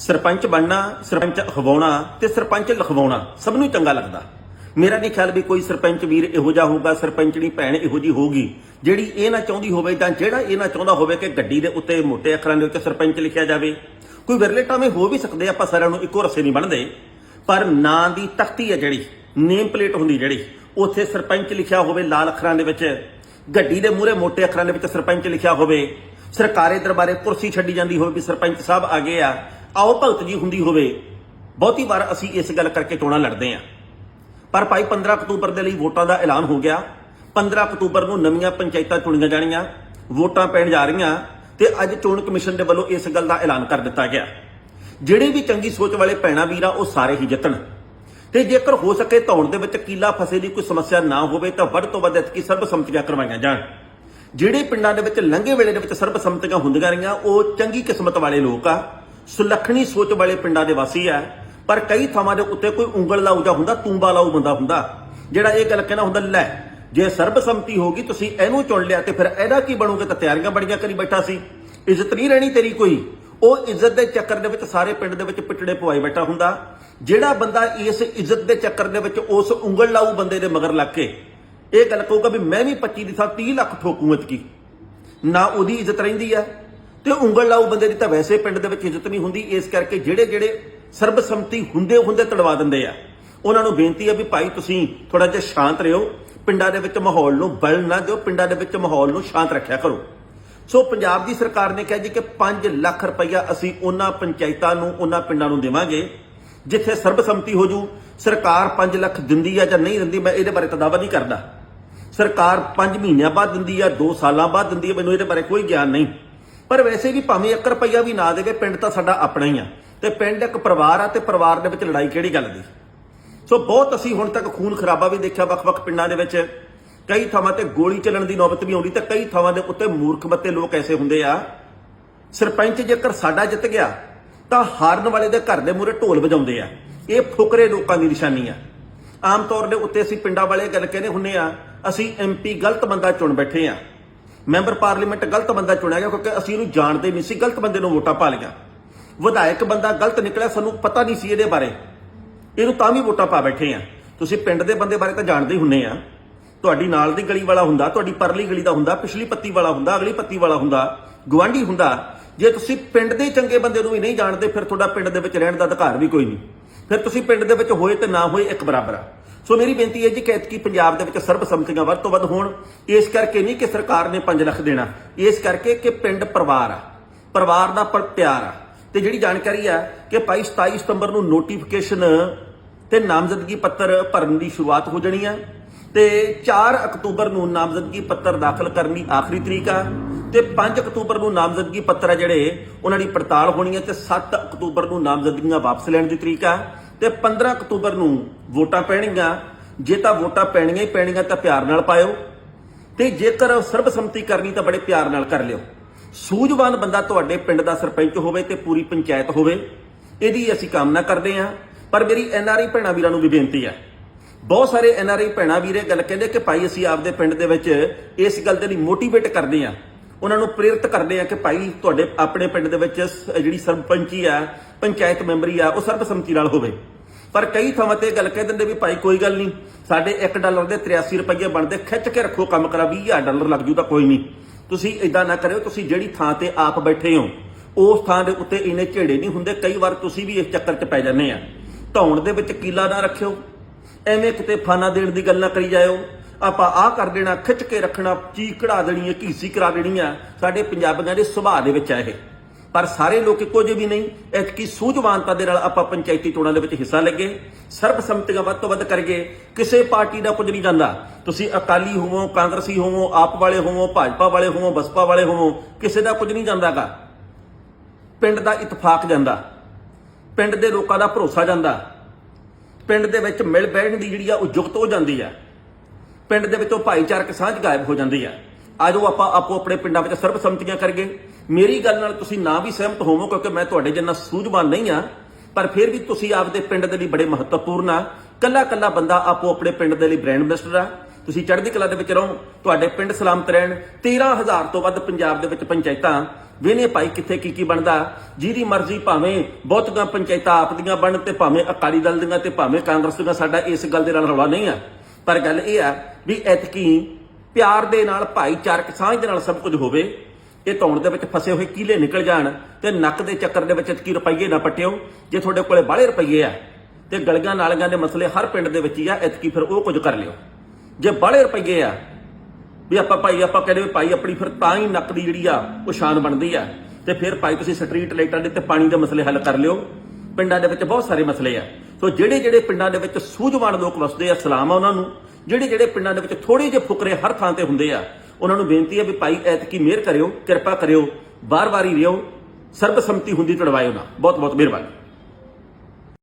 ਸਰਪੰਚ ਬਣਨਾ, ਸਰਪੰਚ ਅਖਵਾਉਣਾ ਤੇ ਸਰਪੰਚ ਲਖਵਾਉਣਾ ਸਭ ਨੂੰ ਚੰਗਾ ਲੱਗਦਾ। ਮੇਰਾ ਨਹੀਂ ਖਿਆਲ ਵੀ ਕੋਈ ਸਰਪੰਚ ਵੀਰ ਇਹੋ ਜਿਹਾ ਹੋਊਗਾ ਸਰਪੰਚ ਦੀ ਭੈਣ ਇਹੋ ਜੀ ਹੋਊਗੀ। ਜਿਹੜੀ ਇਹ ਨਾ ਚਾਹੁੰਦੀ ਹੋਵੇ ਜਾਂ ਜਿਹੜਾ ਇਹ ਨਾ ਚਾਹੁੰਦਾ ਹੋਵੇ ਕਿ ਗੱਡੀ ਦੇ ਉੱਤੇ ਮੋਟੇ ਅੱਖਰਾਂ ਦੇ ਵਿੱਚ ਸਰਪੰਚ ਲਿਖਿਆ ਜਾਵੇ। ਕੋਈ ਵਿਰਲੇ ਟਾਵੇਂ ਹੋ ਵੀ ਸਕਦੇ ਆਪਾਂ ਸਾਰਿਆਂ ਨੂੰ ਇੱਕੋ ਰਸੇ ਨਹੀਂ ਬਣਦੇ। ਪਰ ਨਾਂ ਦੀ ਤਖਤੀ ਹੈ ਜਿਹੜੀ, ਨੇਮ ਪਲੇਟ ਹੁੰਦੀ ਜਿਹੜੀ, ਉੱਥੇ ਸਰਪੰਚ ਲਿਖਿਆ ਹੋਵੇ ਲਾਲ ਅੱਖਰਾਂ ਦੇ ਵਿੱਚ, ਗੱਡੀ ਦੇ ਮੂਹਰੇ ਮੋਟੇ ਅੱਖਰਾਂ ਦੇ ਵਿੱਚ ਸਰਪੰਚ ਲਿਖਿਆ ਹੋਵੇ। ਸਰਕਾਰੇ ਦਰਬਾਰੇ ਕੁਰਸੀ ਛੱਡੀ ਜਾਂਦੀ ਹੋਵੇ ਵੀ ਸਰਪੰਚ ਸਾਹਿਬ ਆ ਗਏ ਆ ਆਓ ਭਗਤ ਜੀ ਹੁੰਦੀ ਹੋਵੇ, ਬਹੁਤੀ ਵਾਰ ਅਸੀਂ ਇਸ ਗੱਲ ਕਰਕੇ ਚੋਣਾਂ ਲੜਦੇ ਆ ਪਰ ਭਾਈ 15 ਅਕਤੂਬਰ ਦੇ ਲਈ ਵੋਟਾਂ ਦਾ ਐਲਾਨ ਹੋ ਗਿਆ। 15 ਅਕਤੂਬਰ ਨੂੰ ਨਵੀਆਂ ਪੰਚਾਇਤਾਂ ਚੁਣੀਆਂ ਜਾਣੀਆਂ, ਵੋਟਾਂ ਪੈਣ ਜਾ ਰਹੀਆਂ ਤੇ ਅੱਜ ਚੋਣ ਕਮਿਸ਼ਨ ਦੇ ਵੱਲੋਂ ਇਸ ਗੱਲ ਦਾ ਐਲਾਨ ਕਰ ਦਿੱਤਾ ਗਿਆ। ਜਿਹੜੇ ਵੀ ਚੰਗੀ ਸੋਚ ਵਾਲੇ ਭੈਣਾ ਵੀਰਾ, ਉਹ ਸਾਰੇ ਹੀ ਜਿੱਤਣ। ਤੇ ਜੇਕਰ ਹੋ ਸਕੇ ਧੌਣ ਦੇ ਵਿੱਚ ਕੀਲਾ ਫਸੇ ਦੀ ਕੋਈ ਸਮੱਸਿਆ ਨਾ ਹੋਵੇ, ਤਾਂ ਵੱਧ ਤੋਂ ਵੱਧ ਇਤਕੀ ਸਰਬਸੰਮਤੀਆਂ ਕਰਵਾਈਆਂ ਜਾਣ। ਜਿਹੜੇ ਪਿੰਡਾਂ ਦੇ ਵਿੱਚ ਲੰਘੇ ਵੇਲੇ ਦੇ ਵਿੱਚ ਸਰਬਸੰਮਤੀਆਂ ਹੁੰਦੀਆਂ ਰਹੀਆਂ, ਉਹ ਚੰਗੀ ਕਿਸਮਤ ਵਾਲੇ ਲੋਕ ਆ। ਸੁਲੱਖਣੀ ਸੋਚ ਵਾਲੇ ਪਿੰਡਾਂ ਦੇ ਵਾਸੀ ਆ ਪਰ ਕਈ ਥਾਵਾਂ ਦੇ ਉੱਤੇ ਕੋਈ ਉਂਗਲ ਲਾਊ ਜਾ ਹੁੰਦਾ, ਤੂੰਬਾ ਲਾਊ ਬੰਦਾ ਹੁੰਦਾ। ਜਿਹੜਾ ਇਹ ਗੱਲ ਕਹਿਣਾ ਹੁੰਦਾ, ਲੈ, ਜੇ ਸਰਬਸੰਮਤੀ ਹੋਗੀ ਤੁਸੀਂ ਇਹਨੂੰ ਚੁਣ ਲਿਆ ਤੇ ਫਿਰ ਇਹਦਾ ਕੀ ਬਣੂਗਾ ਤਾਂ ਤਿਆਰੀਆਂ ਬੜੀਆਂ ਕਰੀ ਬੈਠਾ ਸੀ। ਇੱਜ਼ਤ ਨਹੀਂ ਰਹਿਣੀ ਤੇਰੀ ਕੋਈ। ਉਹ ਇੱਜ਼ਤ ਦੇ ਚੱਕਰ ਦੇ ਵਿੱਚ ਸਾਰੇ ਪਿੰਡ ਦੇ ਵਿੱਚ ਪਿੱਟੜੇ ਪਵਾਈ ਬੈਠਾ ਹੁੰਦਾ। ਜਿਹੜਾ ਬੰਦਾ ਇਸ ਇੱਜ਼ਤ ਦੇ ਚੱਕਰ ਦੇ ਵਿੱਚ ਉਸ ਉਂਗਲ ਲਾਊ ਬੰਦੇ ਦੇ ਮਗਰ ਲੱਗ ਕੇ, ਇਹ ਗੱਲ ਕਹੂਗਾ ਵੀ ਮੈਂ ਵੀ 25 ਦੀ ਥਾਂ 30 ਲੱਖ ਠੋਕੂ ਇਤਕੀ ਨਾ ਉਹਦੀ ਇੱਜ਼ਤ ਰਹਿੰਦੀ ਆ ਤੇ ਉਂਗਲ ਲਾਊ ਬੰਦੇ ਦੀ ਤਾਂ ਵੈਸੇ ਪਿੰਡ ਦੇ ਵਿੱਚ ਇੱਜ਼ਤ ਨਹੀਂ ਹੁੰਦੀ, ਇਸ ਕਰਕੇ ਜਿਹੜੇ ਜਿਹੜੇ ਸਰਬਸੰਮਤੀ ਹੁੰਦੇ ਹੁੰਦੇ ਤੜਵਾ ਦਿੰਦੇ ਆ। ਉਹਨਾਂ ਨੂੰ ਬੇਨਤੀ ਹੈ ਵੀ ਭਾਈ ਤੁਸੀਂ ਥੋੜਾ ਜਿਹਾ ਸ਼ਾਂਤ ਰਹੋ, ਪਿੰਡਾਂ ਦੇ ਵਿੱਚ ਮਾਹੌਲ ਨੂੰ ਬਲ ਨਾ ਦਿਓ, ਪਿੰਡਾਂ ਦੇ ਵਿੱਚ ਮਾਹੌਲ ਨੂੰ ਸ਼ਾਂਤ ਰੱਖਿਆ ਕਰੋ। ਸੋ ਪੰਜਾਬ ਦੀ ਸਰਕਾਰ ਨੇ ਕਿਹਾ ਜੀ ਕਿ 5 ਲੱਖ ਰੁਪਈਆ ਅਸੀਂ ਉਹਨਾਂ ਪੰਚਾਇਤਾਂ ਨੂੰ, ਉਹਨਾਂ ਪਿੰਡਾਂ ਨੂੰ ਦੇਵਾਂਗੇ, ਜਿੱਥੇ ਸਰਬਸੰਮਤੀ ਹੋ ਜੂ। ਸਰਕਾਰ 5 ਲੱਖ ਦਿੰਦੀ ਆ ਜਾਂ ਨਹੀਂ ਦਿੰਦੀ, ਮੈਂ ਇਹਦੇ ਬਾਰੇ ਤਾਂ ਦਾਅਵਾ ਨਹੀਂ ਕਰਦਾ। ਸਰਕਾਰ 5 ਮਹੀਨਿਆਂ ਬਾਅਦ ਦਿੰਦੀ ਆ 2 ਸਾਲਾਂ ਬਾਅਦ ਦਿੰਦੀ ਆ, ਮੈਨੂੰ ਇਹਦੇ ਬਾਰੇ ਕੋਈ ਗਿਆਨ ਨਹੀਂ। ਪਰ ਵੈਸੇ ਵੀ ਭਾਵੇਂ 1 ਰੁਪਈਆ ਵੀ ਨਾ ਦੇਵੇ ਪਿੰਡ ਤਾਂ ਸਾਡਾ ਆਪਣਾ ਹੀ ਆ। ਤੇ ਪਿੰਡ ਇੱਕ ਪਰਿਵਾਰ ਆ ਤੇ ਪਰਿਵਾਰ ਦੇ ਵਿੱਚ ਲੜਾਈ ਕਿਹੜੀ ਗੱਲ ਦੀ? ਸੋ ਬਹੁਤ ਅਸੀਂ ਹੁਣ ਤੱਕ ਖੂਨ ਖਰਾਬਾ ਵੀ ਦੇਖਿਆ ਵੱਖ-ਵੱਖ ਪਿੰਡਾਂ ਦੇ ਵਿੱਚ। ਕਈ ਥਾਵਾਂ ਤੇ ਗੋਲੀ ਚੱਲਣ ਦੀ ਨੌਬਤ ਵੀ ਆਉਂਦੀ ਤੇ ਕਈ ਥਾਵਾਂ ਦੇ ਉੱਤੇ ਮੂਰਖ ਬੱਤੇ ਲੋਕ ਐਸੇ ਹੁੰਦੇ ਆ। ਸਰਪੰਚ ਜੇਕਰ ਸਾਡਾ ਜਿੱਤ ਗਿਆ, ਤਾਂ ਹਾਰਨ ਵਾਲੇ ਦੇ ਘਰ ਦੇ ਮੂਹਰੇ ਢੋਲ ਵਜਾਉਂਦੇ ਆ। ਇਹ ਫੁਕਰੇ ਲੋਕਾਂ ਦੀ ਨਿਸ਼ਾਨੀ ਆ। ਆਮ ਤੌਰ ਦੇ ਉੱਤੇ ਅਸੀਂ ਪਿੰਡਾਂ ਵਾਲੇ ਗੱਲ ਕਹਿੰਦੇ ਹੁੰਨੇ ਆ, ਅਸੀਂ ਐਮਪੀ ਗਲਤ ਬੰਦਾ ਚੁਣ ਬੈਠੇ ਆ। ਮੈਂਬਰ ਪਾਰਲੀਮੈਂਟ ਗਲਤ ਬੰਦਾ ਚੁਣਿਆ ਗਿਆ ਕਿਉਂਕਿ ਅਸੀਂ ਇਹਨੂੰ ਜਾਣਦੇ ਨਹੀਂ ਸੀ, ਗਲਤ ਬੰਦੇ ਨੂੰ ਵੋਟਾਂ ਪਾ ਲਿਆ ਵਿਧਾਇਕ ਬੰਦਾ ਗਲਤ ਨਿਕਲਿਆ, ਸਾਨੂੰ ਪਤਾ ਨਹੀਂ ਸੀ ਇਹਦੇ ਬਾਰੇ। ਇਹਨੂੰ ਤਾਂ ਵੀ ਵੋਟਾਂ ਪਾ ਬੈਠੇ ਆ। ਤੁਸੀਂ ਪਿੰਡ ਦੇ ਬੰਦੇ ਬਾਰੇ ਤਾਂ ਜਾਣਦੇ ਹੀ ਹੁੰਨੇ ਆ। ਤੁਹਾਡੀ ਨਾਲ ਦੀ ਗਲੀ ਵਾਲਾ ਹੁੰਦਾ, ਤੁਹਾਡੀ ਪਰਲੀ ਗਲੀ ਦਾ ਹੁੰਦਾ, ਪਿਛਲੀ ਪੱਤੀ ਵਾਲਾ ਹੁੰਦਾ, ਅਗਲੀ ਪੱਤੀ ਵਾਲਾ ਹੁੰਦਾ ਗਵਾਂਢੀ ਹੁੰਦਾ। ਜੇ ਤੁਸੀਂ ਪਿੰਡ ਦੇ ਚੰਗੇ ਬੰਦੇ ਨੂੰ ਵੀ ਨਹੀਂ ਜਾਣਦੇ, ਫਿਰ ਤੁਹਾਡਾ ਪਿੰਡ ਦੇ ਵਿੱਚ ਰਹਿਣ ਦਾ ਅਧਿਕਾਰ ਵੀ ਕੋਈ ਨਹੀਂ। ਫਿਰ ਤੁਸੀਂ ਪਿੰਡ ਦੇ ਵਿੱਚ ਹੋਏ ਤੇ ਨਾ ਹੋਏ ਇੱਕ ਬਰਾਬਰ ਆ। ਸੋ ਮੇਰੀ ਬੇਨਤੀ ਹੈ ਜੀ ਕਿ ਐਤਕੀ ਪੰਜਾਬ ਦੇ ਵਿੱਚ ਸਰਬਸੰਮਤੀਆਂ ਵੱਧ ਤੋਂ ਵੱਧ ਹੋਣ। ਇਸ ਕਰਕੇ ਨਹੀਂ ਕਿ ਸਰਕਾਰ ਨੇ 5 ਲੱਖ ਦੇਣਾ। ਇਸ ਕਰਕੇ ਕਿ ਪਿੰਡ ਪਰਿਵਾਰ ਆ। ਪਰਿਵਾਰ ਦਾ ਪਰ ਪਿਆਰ ਆ। ਤੇ ਜਿਹੜੀ ਜਾਣਕਾਰੀ ਆ ਕਿ ਭਾਈ 27 ਸਤੰਬਰ ਨੂੰ ਨੋਟੀਫਿਕੇਸ਼ਨ ਤੇ ਨਾਮਜ਼ਦਗੀ ਪੱਤਰ ਭਰਨ ਦੀ ਸ਼ੁਰੂਆਤ ਹੋ ਜਾਣੀ ਆ। ਤੇ 4 ਅਕਤੂਬਰ ਨੂੰ ਨਾਮਜ਼ਦਗੀ ਪੱਤਰ ਦਾਖਲ ਕਰਨ ਦੀ ਆਖਰੀ ਤਰੀਕ ਆ। ਤੇ 5 ਅਕਤੂਬਰ ਨੂੰ ਨਾਮਜ਼ਦਗੀ ਪੱਤਰ ਆ ਜਿਹੜੇ, ਉਹਨਾਂ ਦੀ ਪੜਤਾਲ ਹੋਣੀ ਹੈ ਤੇ 7 ਅਕਤੂਬਰ ਨੂੰ ਨਾਮਜ਼ਦਗੀਆਂ ਵਾਪਸ ਲੈਣ ਦੀ ਤਰੀਕ ਆ। ਤੇ 15 ਅਕਤੂਬਰ ਨੂੰ ਵੋਟਾਂ ਪੈਣਗੀਆਂ। ਜੇ ਤਾਂ ਵੋਟਾਂ ਪੈਣੀਆਂ ਹੀ ਪੈਣੀਆਂ ਤਾਂ ਪਿਆਰ ਨਾਲ ਪਾਇਓ। ਤੇ ਜੇਕਰ ਸਰਬਸੰਮਤੀ ਕਰਨੀ ਤਾਂ ਬੜੇ ਪਿਆਰ ਨਾਲ ਕਰ ਲਿਓ। ਸੂਝਵਾਨ ਬੰਦਾ ਤੁਹਾਡੇ ਪਿੰਡ ਦਾ ਸਰਪੰਚ ਹੋਵੇ ਤੇ ਪੂਰੀ ਪੰਚਾਇਤ ਹੋਵੇ, ਇਹਦੀ ਅਸੀਂ ਕਾਮਨਾ ਕਰਦੇ ਹਾਂ। ਪਰ ਮੇਰੀ ਐਨਆਰਆਈ ਭੈਣਾਂ ਵੀਰਾਂ ਨੂੰ ਵੀ ਬੇਨਤੀ ਹੈ। ਬਹੁਤ ਸਾਰੇ ਐਨਆਰਆਈ ਭੈਣਾਂ ਵੀਰੇ ਗੱਲ ਕਹਿੰਦੇ ਕਿ ਭਾਈ ਅਸੀਂ ਆਪਦੇ ਪਿੰਡ ਦੇ ਵਿੱਚ ਇਸ ਗੱਲ ਦੇ ਲਈ ਮੋਟੀਵੇਟ ਕਰਦੇ ਹਾਂ। ਉਹਨਾਂ ਨੂੰ ਪ੍ਰੇਰਿਤ ਕਰਦੇ ਆ ਕਿ ਭਾਈ ਤੁਹਾਡੇ ਆਪਣੇ ਪਿੰਡ ਦੇ ਵਿੱਚ ਜਿਹੜੀ ਸਰਪੰਚੀ ਆ, ਪੰਚਾਇਤ ਮੈਂਬਰੀ ਆ, ਉਹ ਸਰਬਸੰਮਤੀ ਨਾਲ ਹੋਵੇ। ਪਰ ਕਈ ਥਾਵਾਂ ਤੇ ਇਹ ਗੱਲ ਕਹਿ ਦਿੰਦੇ ਵੀ ਭਾਈ ਕੋਈ ਗੱਲ ਨਹੀਂ, ਸਾਡੇ 1 ਡਾਲਰ ਦੇ 83 ਰੁਪਏ ਬਣਦੇ, ਖਿੱਚ ਕੇ ਰੱਖੋ ਕੰਮ ਕਰਾ 20000 ਡਾਲਰ ਲੱਗ ਜੂ ਤਾਂ ਕੋਈ ਨਹੀਂ। ਤੁਸੀਂ ਇਦਾਂ ਨਾ ਕਰਿਓ, ਤੁਸੀਂ ਜਿਹੜੀ ਥਾਂ ਤੇ ਆਪ ਬੈਠੇ ਹੋ, ਉਸ ਥਾਂ ਦੇ ਉੱਤੇ ਇੰਨੇ ਝੇੜੇ ਨਹੀਂ ਹੁੰਦੇ, ਕਈ ਵਾਰ ਤੁਸੀਂ ਵੀ ਇਸ ਚੱਕਰ 'ਚ ਪੈ ਜਾਂਦੇ ਆ। ਧੌਣ ਦੇ ਵਿੱਚ ਕੀਲਾ ਨਾ ਰੱਖਿਓ, ਐਵੇਂ ਕਿਤੇ ਫਾਨਾ ਦੇਣ ਦੀ ਗੱਲ ਨਾ ਕਰੀ ਜਾਇਓ। ਆਪਾਂ ਆਹ ਕਰ ਦੇਣਾ, ਖਿੱਚ ਕੇ ਰੱਖਣਾ ਚੀਕ ਕਢਾ ਦੇਣੀ ਹੈ, ਘੀਸੀ ਕਰਾ ਦੇਣੀ ਆ ਸਾਡੇ ਪੰਜਾਬੀਆਂ ਦੇ ਸੁਭਾਅ ਦੇ ਵਿੱਚ ਹੈ ਇਹ। ਪਰ ਸਾਰੇ ਲੋਕ ਇੱਕੋ ਜਿਹੇ ਵੀ ਨਹੀਂ। ਐਤਕੀ ਸੂਝਵਾਨਤਾ ਦੇ ਨਾਲ ਆਪਾਂ ਪੰਚਾਇਤੀ ਚੋਣਾਂ ਦੇ ਵਿੱਚ ਹਿੱਸਾ ਲੱਗੇ ਸਰਬਸੰਮਤੀਆਂ ਵੱਧ ਤੋਂ ਵੱਧ ਕਰਗੇ ਕਿਸੇ ਪਾਰਟੀ ਦਾ ਕੁਝ ਨਹੀਂ ਜਾਂਦਾ। ਤੁਸੀਂ ਅਕਾਲੀ ਹੋਵੋ, ਕਾਂਗਰਸੀ ਹੋਵੋ, ਆਪ ਵਾਲੇ ਹੋਵੋ, ਭਾਜਪਾ ਵਾਲੇ ਹੋਵੋ, ਬਸਪਾ ਵਾਲੇ ਹੋਵੋ, ਕਿਸੇ ਦਾ ਕੁਝ ਨਹੀਂ ਜਾਂਦਾਗਾ। ਪਿੰਡ ਦਾ ਇਤਫਾਕ ਜਾਂਦਾ। ਪਿੰਡ ਦੇ ਲੋਕਾਂ ਦਾ ਭਰੋਸਾ ਜਾਂਦਾ। ਪਿੰਡ ਦੇ ਵਿੱਚ ਮਿਲ ਬੈਠਣ ਦੀ ਜਿਹੜੀ ਆ ਉਹ ਜੁਗਤ ਹੋ ਜਾਂਦੀ ਆ। ਪਿੰਡ ਦੇ ਵਿੱਚੋਂ ਭਾਈਚਾਰਕ ਸਾਂਝ ਗਾਇਬ ਹੋ ਜਾਂਦੀ ਆ। ਉਹ ਆਪਾਂ ਆਪੋ ਆਪਣੇ ਪਿੰਡਾਂ ਵਿੱਚ ਸਰਬਸੰਮਤੀਆਂ ਕਰਗੇ ਮੇਰੀ ਗੱਲ ਨਾਲ ਤੁਸੀਂ ਨਾ ਵੀ ਸਹਿਮਤ ਹੋਵੋ, ਕਿਉਂਕਿ ਮੈਂ ਤੁਹਾਡੇ ਜਿੰਨਾ ਸੂਝਵਾਨ ਨਹੀਂ ਆ, ਪਰ ਫਿਰ ਵੀ ਤੁਸੀਂ ਆਪਦੇ ਪਿੰਡ ਦੇ ਲਈ ਬੜੇ ਮਹੱਤਵਪੂਰਨ ਆ। ਕੱਲਾ ਕੱਲਾ ਬੰਦਾ ਆਪੋ ਆਪਣੇ ਪਿੰਡ ਦੇ ਲਈ ਬ੍ਰਾਂਡ ਐਂਬੈਸਡਰ ਆ। ਤੁਸੀਂ ਚੜ੍ਹਦੀ ਕਲਾ ਦੇ ਵਿੱਚ ਰਹੋ, ਤੁਹਾਡੇ ਪਿੰਡ ਸਲਾਮਤ ਰਹਿਣ। 13000 ਤੋਂ ਵੱਧ ਪੰਜਾਬ ਦੇ ਵਿੱਚ ਪੰਚਾਇਤਾਂ। ਵੇਨੇ ਭਾਈ ਕਿੱਥੇ ਕੀ ਕੀ ਬਣਦਾ? ਜਿਹਦੀ ਮਰਜ਼ੀ ਭਾਵੇਂ ਬਹੁਤੀਆਂ ਪੰਚਾਇਤਾਂ ਆਪ ਦੀਆਂ ਬਣ ਤੇ ਭਾਵੇਂ ਅਕਾਲੀ ਦਲ ਦੀਆਂ ਤੇ ਭਾਵੇਂ ਕਾਂਗਰਸ ਦੀਆਂ, ਸਾਡਾ ਇਸ ਗੱਲ ਦੇ ਨਾਲ ਰੌਲਾ ਨਹੀਂ ਆ। ਪਰ ਗੱਲ ਇਹ ਆ ਵੀ ਐਤਕੀ ਪਿਆਰ ਦੇ ਨਾਲ, ਭਾਈਚਾਰਕ ਸਾਂਝ ਦੇ ਨਾਲ ਸਭ ਕੁਝ ਹੋਵੇ, ਇਹ ਧੌਣ ਦੇ ਵਿੱਚ ਫਸੇ ਹੋਏ ਕੀਲੇ ਨਿਕਲ ਜਾਣ ਤੇ ਨੱਕ ਦੇ ਚੱਕਰ ਦੇ ਵਿੱਚ ਕੀ ਰੁਪਈਏ ਨਾ ਪਟਿਓ। ਜੇ ਤੁਹਾਡੇ ਕੋਲੇ ਬਾਹਲੇ ਰੁਪਈਏ ਆ ਤੇ ਗਲੀਆਂ ਨਾਲੀਆਂ ਦੇ ਮਸਲੇ ਹਰ ਪਿੰਡ ਦੇ ਵਿੱਚ ਹੀ ਆ, ਐਤਕੀ ਫਿਰ ਉਹ ਕੁਝ ਕਰ ਲਿਓ। ਜੇ ਬਾਹਲੇ ਰੁਪਈਏ ਆ, ਵੀ ਆਪਾਂ ਭਾਈ, ਆਪਾਂ ਕਹਿੰਦੇ ਵੀ ਭਾਈ ਆਪਣੀ ਫਿਰ ਤਾਂ ਹੀ ਨੱਕ ਦੀ ਜਿਹੜੀ ਆ, ਉਹ ਸ਼ਾਨ ਬਣਦੀ ਆ। ਤੇ ਫਿਰ ਭਾਈ ਤੁਸੀਂ ਸਟਰੀਟ ਲਾਈਟਾਂ ਦੇ ਤੇ ਪਾਣੀ ਦੇ ਮਸਲੇ ਹੱਲ ਕਰ ਲਿਓ। ਪਿੰਡਾਂ ਦੇ ਵਿੱਚ ਬਹੁਤ ਸਾਰੇ ਮਸਲੇ ਆ। ਸੋ ਜਿਹੜੇ ਜਿਹੜੇ ਪਿੰਡਾਂ ਦੇ ਵਿੱਚ ਸੂਝਵਾਨ ਲੋਕ ਵਸਦੇ ਆ, ਸਲਾਮ ਆ ਉਹਨਾਂ ਨੂੰ। ਜਿਹੜੇ ਜਿਹੜੇ ਪਿੰਡਾਂ ਦੇ ਵਿੱਚ ਥੋੜੇ ਜਿਹੇ ਫੁਕਰੇ ਹਰ ਥਾਂ ਤੇ ਹੁੰਦੇ ਆ, ਉਹਨਾਂ ਨੂੰ ਬੇਨਤੀ ਹੈ ਵੀ ਭਾਈ ਐਤਕੀ ਮਿਹਰ ਕਰਿਓ, ਕਿਰਪਾ ਕਰਿਓ ਬਾਰ-ਬਾਰ ਹੀ ਰਿਓ, ਸਰਬਸੰਮਤੀ ਹੁੰਦੀ, ਤੜਵਾਇਓ ਨਾ। ਬਹੁਤ ਬਹੁਤ ਮਿਹਰਬਾਨੀ।